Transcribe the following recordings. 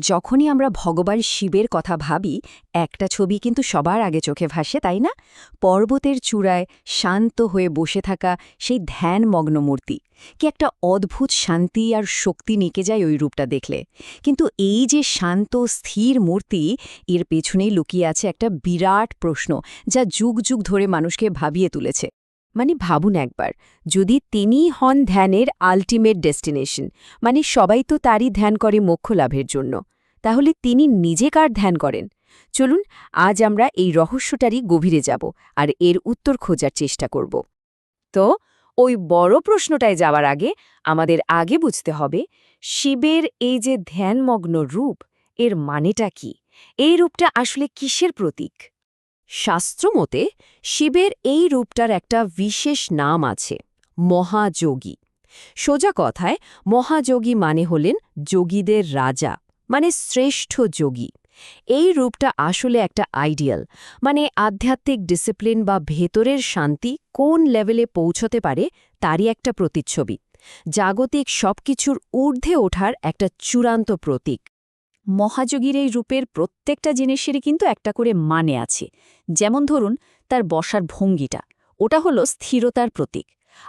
যখনই আমরা ভগবান শিবের কথা ভাবি, একটা ছবি কিন্তু সবার আগে চোখে ভাসে, তাই না? পর্বতের চূড়ায় শান্ত হয়ে বসে থাকা সেই ধ্যানমগ্ন মূর্তি। কি একটা অদ্ভুত শান্তি আর শক্তি নিকে যায় ওই রূপটা দেখলে। কিন্তু এই যে শান্ত, স্থির মূর্তি, এর পেছনেই লুকিয়ে আছে একটা বিরাট প্রশ্ন, যা যুগ যুগ ধরে মানুষকে ভাবিয়ে তুলেছে। মানে ভাবুন একবার, যদি তিনিই হন ধ্যানের আলটিমেট ডেস্টিনেশন মানে সবাই তো তারই ধ্যান করে মোক্ষ লাভের জন্য, তাহলে তিনি নিজে কার ধ্যান করেন? চলুন, আজ আমরা এই রহস্যটারই গভীরে যাব আর এর উত্তর খোঁজার চেষ্টা করব। তো, ওই বড় প্রশ্নটায় যাওয়ার আগে আমাদের আগে বুঝতে হবে, শিবের এই যে ধ্যানমগ্ন রূপ, এর মানেটা কি? এই রূপটা আসলে কিসের প্রতীক? শাস্ত্রমতে শিবের এই রূপটার একটা বিশেষ নাম আছে, মহাযোগী। সোজা কথায়, মহাযোগী মানে হলেন যোগীদের রাজা মানে শ্রেষ্ঠ যোগী। এই রূপটা আসলে একটা আইডিয়াল মানে আধ্যাত্মিক ডিসিপ্লিন বা ভেতরের শান্তি কোন লেভেলে পৌঁছতে পারে তারই একটা প্রতিচ্ছবি। জাগতিক সবকিছুর ঊর্ধ্বে ওঠার একটা চূড়ান্ত প্রতীক। মহাযোগীর এই রূপের প্রত্যেকটা জিনিসেরই কিন্তু একটা করে মানে আছে। যেমন ধরুন, তার বসার ভঙ্গিটা, ওটা হলো স্থিরতার প্রতীক।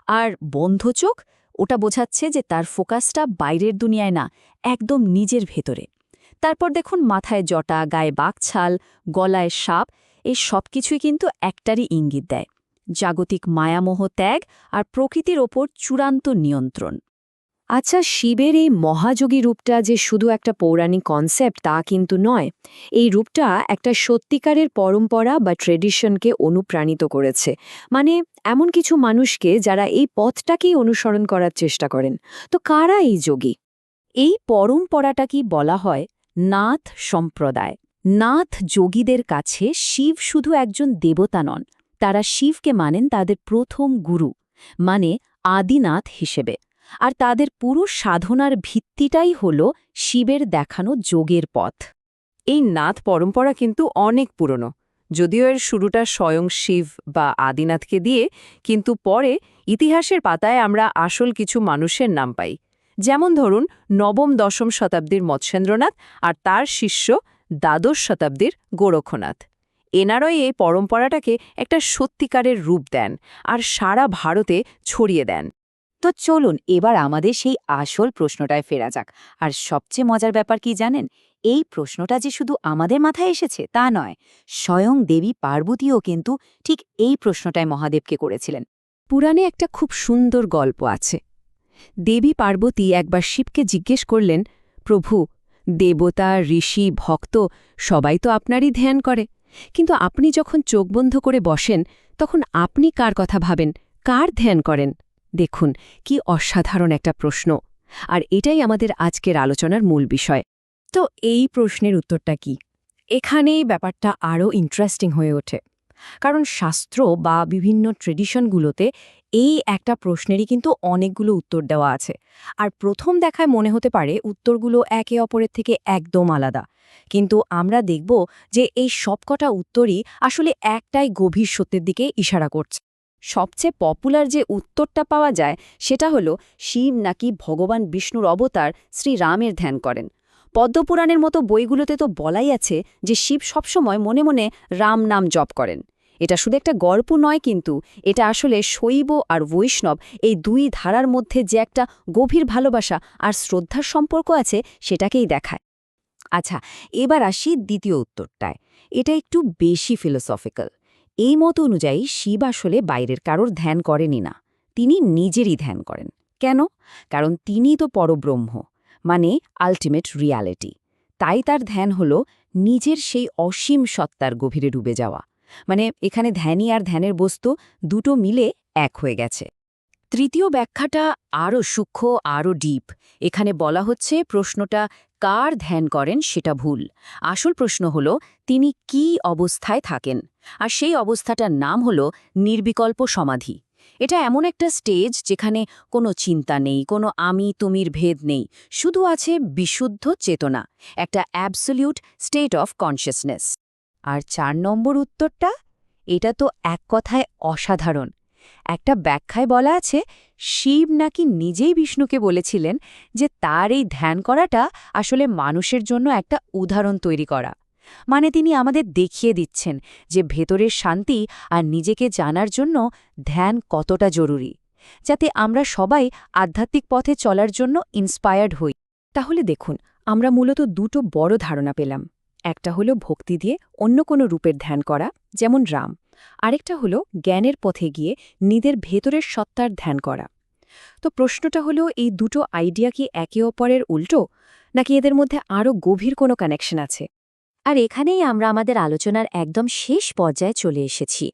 আর বন্ধ চোখ, ওটা বোঝাচ্ছে যে তার ফোকাসটা বাইরের দুনিয়ায় না, একদম নিজের ভেতরে। তারপর দেখুন, মাথায় জটা, গায়ে বাঘছাল গলায় সাপ, এই সব কিছুই কিন্তু একটারই ইঙ্গিত দেয়। জাগতিক মায়ামোহ ত্যাগ আর প্রকৃতির ওপর চূড়ান্ত নিয়ন্ত্রণ। আচ্ছা শিবের এই মহাযোগী রূপটা যে শুধু একটা পৌরাণিক কনসেপ্ট তা কিন্তু নয়, এই রূপটা একটা সত্যিকারের পরম্পরা বা ট্রেডিশনকে অনুপ্রাণিত করেছে। মানে এমন কিছু মানুষকে যারা এই পথটাকেই অনুসরণ করার চেষ্টা করেন। তো কারা এই যোগী? এই পরম্পরাটা কি বলা হয় নাথ সম্প্রদায়? নাথ যোগীদের কাছে শিব শুধু একজন দেবতা নন, তারা শিবকে মানেন তাদের প্রথম গুরু মানে আদিনাথ হিসেবে। আর তাদের পুরো সাধনার ভিত্তিটাই হল শিবের দেখানো যোগের পথ। এই নাথ পরম্পরা কিন্তু অনেক পুরনো, যদিও এর শুরুটা স্বয়ং শিব বা আদিনাথকে দিয়ে, কিন্তু পরে ইতিহাসের পাতায় আমরা আসল কিছু মানুষের নাম পাই। যেমন ধরুন, নবম দশম শতাব্দীর মৎস্যেন্দ্রনাথ আর তার শিষ্য দ্বাদশ শতাব্দীর গোরক্ষনাথ। এনারাই এই পরম্পরাটাকে একটা সত্যিকারের রূপ দেন আর সারা ভারতে ছড়িয়ে দেন। তো চলুন এবার আমাদের সেই আসল প্রশ্নটায় ফেরা যাক। আর সবচেয়ে মজার ব্যাপার কি জানেন? এই প্রশ্নটা যে শুধু আমাদের মাথায় এসেছে তা নয়, স্বয়ং দেবী পার্বতীও কিন্তু ঠিক এই প্রশ্নটাই মহাদেবকে করেছিলেন। পুরাণে একটা খুব সুন্দর গল্প আছে। দেবী পার্বতী একবার শিবকে জিজ্ঞেস করলেন, প্রভু, দেবতা, ঋষি, ভক্ত, সবাই তো আপনারই ধ্যান করে। কিন্তু আপনি যখন চোখ বন্ধ করে বসেন, তখন আপনি কার কথা ভাবেন? কার ধ্যান করেন? দেখুন, কি অসাধারণ একটা প্রশ্ন। আর এটাই আমাদের আজকের আলোচনার মূল বিষয়। তো এই প্রশ্নের উত্তরটা কি? এখানেই ব্যাপারটা আরও ইন্টারেস্টিং হয়ে ওঠে। কারণ শাস্ত্র বা বিভিন্ন ট্রেডিশনগুলোতে এই একটা প্রশ্নেরই কিন্তু অনেকগুলো উত্তর দেওয়া আছে। আর প্রথম দেখায় মনে হতে পারে উত্তরগুলো একে অপরের থেকে একদম আলাদা। কিন্তু আমরা দেখব যে এই সবকটা উত্তরই আসলে একটাই গভীর সত্যের দিকে ইশারা করছে। সবচেয়ে পপুলার যে উত্তরটা পাওয়া যায় সেটা হলো, শিব নাকি ভগবান বিষ্ণুর অবতার শ্রীরামের ধ্যান করেন। পদ্মপুরাণের মতো বইগুলোতে তো বলাই আছে যে শিব সবসময় মনে মনে রাম নাম জপ করেন। এটা শুধু একটা গল্প নয় কিন্তু, এটা আসলে শৈব আর বৈষ্ণব এই দুই ধারার মধ্যে যে একটা গভীর ভালোবাসা আর শ্রদ্ধার সম্পর্ক আছে সেটাকেই দেখায়। আচ্ছা এবার আসি দ্বিতীয় উত্তরটায়। এটা একটু বেশি ফিলোসফিক্যাল এই মত অনুযায়ী শিব আসলে বাইরের কারোর ধ্যান করেনি না, তিনি নিজেরই ধ্যান করেন। কেন? কারণ তিনি তো পরব্রহ্ম মানে আলটিমেট রিয়ালিটি তাই তার ধ্যান হল নিজের সেই অসীম সত্তার গভীরে ডুবে যাওয়া। মানে এখানে ধ্যানই আর ধ্যানের বস্তু দুটো মিলে এক হয়ে গেছে। তৃতীয় ব্যাখ্যাটা আরও সূক্ষ্ম, আরও ডিপ। এখানে বলা হচ্ছে প্রশ্নটা কার ধ্যান করেন সেটা ভুল। আসল প্রশ্ন হল, তিনি কি অবস্থায় থাকেন? আর সেই অবস্থাটার নাম হল নির্বিকল্প সমাধি। এটা এমন একটা স্টেজ যেখানে কোনো চিন্তা নেই, কোনো আমি তুমির ভেদ নেই, শুধু আছে বিশুদ্ধ চেতনা, একটা অ্যাবসলিউট স্টেট অফ কনসিয়াসনেস। আর চার নম্বর উত্তরটা, এটা তো এক কথায় অসাধারণ। একটা ব্যাখ্যায় বলা আছে, শিব নাকি নিজেই বিষ্ণুকে বলেছিলেন যে তার এই ধ্যান করাটা আসলে মানুষের জন্য একটা উদাহরণ তৈরি করা। মানে তিনি আমাদের দেখিয়ে দিচ্ছেন যে ভেতরের শান্তি আর নিজেকে জানার জন্য ধ্যান কতটা জরুরি, যাতে আমরা সবাই আধ্যাত্মিক পথে চলার জন্য ইন্সপায়ার্ড হই। তাহলে দেখুন, আমরা মূলত দুটো বড় ধারণা পেলাম। একটা হলো ভক্তি দিয়ে অন্য কোনো রূপের ধ্যান করা, যেমন রাম। আরেকটা হলো জ্ঞানের পথে গিয়ে নিজের ভেতরের সত্তার ধ্যান করা। তো প্রশ্নটা হলো, এই দুটো আইডিয়া কি একে অপরের উল্টো, নাকি এদের মধ্যে আরও গভীর কোনো কানেকশন আছে? আর এখানেই আমরা আমাদের আলোচনার একদম শেষ পর্যায়ে চলে এসেছি।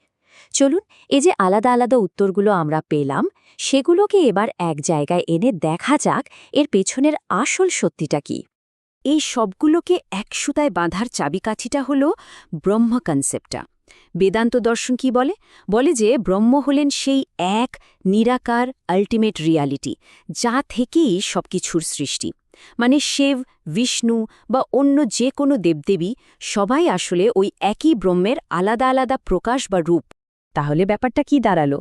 চলুন এই যে আলাদা আলাদা উত্তরগুলো আমরা পেলাম, সেগুলোকে এবার এক জায়গায় এনে দেখা যাক এর পেছনের আসল সত্যিটা কি। এই সবগুলোকে এক সুতায় বাঁধার চাবিকাঠিটা হল ব্রহ্ম কনসেপ্টটা বেদান্ত দর্শন কি বলে? বলে যে ব্রহ্ম হলেন সেই এক নিরাকার আল্টিমেট রিয়ালিটি যা থেকেই সবকিছুর সৃষ্টি। মানে শিব, বিষ্ণু বা অন্য যে কোনো দেবদেবী সবাই আসলে ওই একই ব্রহ্মের আলাদা আলাদা প্রকাশ বা রূপ। তাহলে ব্যাপারটা কি দাঁড়াল?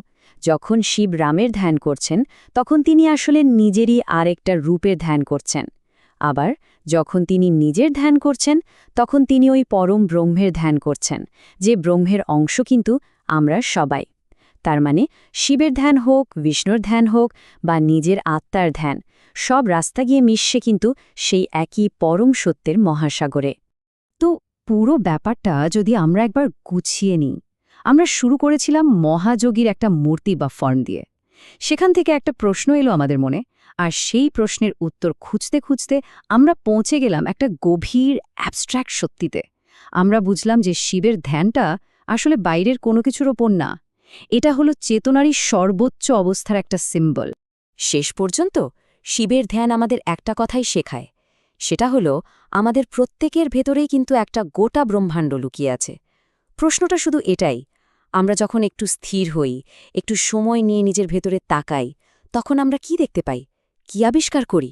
যখন শিব রামের ধ্যান করছেন, তখন তিনি আসলে নিজেরই আরেকটা রূপের ধ্যান করছেন। আবার যখন তিনি নিজের ধ্যান করছেন, তখন তিনি ওই পরম ব্রহ্মের ধ্যান করছেন, যে ব্রহ্মের অংশ কিন্তু আমরা সবাই। তার মানে শিবের ধ্যান হোক, বিষ্ণুর ধ্যান হোক বা নিজের আত্মার ধ্যান, সব রাস্তা গিয়ে মিশছে কিন্তু সেই একই পরম সত্যের মহাসাগরে। তো পুরো ব্যাপারটা যদি আমরা একবার গুছিয়ে নিই, আমরা শুরু করেছিলাম মহাযোগীর একটা মূর্তি বা ফর্ম দিয়ে। সেখান থেকে একটা প্রশ্ন এলো আমাদের মনে আর সেই প্রশ্নের উত্তর খুঁজতে খুঁজতে আমরা পৌঁছে গেলাম একটা গভীর অ্যাবস্ট্র্যাক্ট সত্যিতে। আমরা বুঝলাম যে শিবের ধ্যানটা আসলে বাইরের কোনো কিছুর ওপর না। এটা হলো চেতনারই সর্বোচ্চ অবস্থার একটা সিম্বল শেষ পর্যন্ত শিবের ধ্যান আমাদের একটা কথাই শেখায়। সেটা হলো, আমাদের প্রত্যেকের ভেতরেই কিন্তু একটা গোটা ব্রহ্মাণ্ড লুকিয়ে আছে। প্রশ্নটা শুধু এটাই, আমরা যখন একটু স্থির হই, একটু সময় নিয়ে নিজের ভেতরে তাকাই, তখন আমরা কি দেখতে পাই? কি আবিষ্কার করি?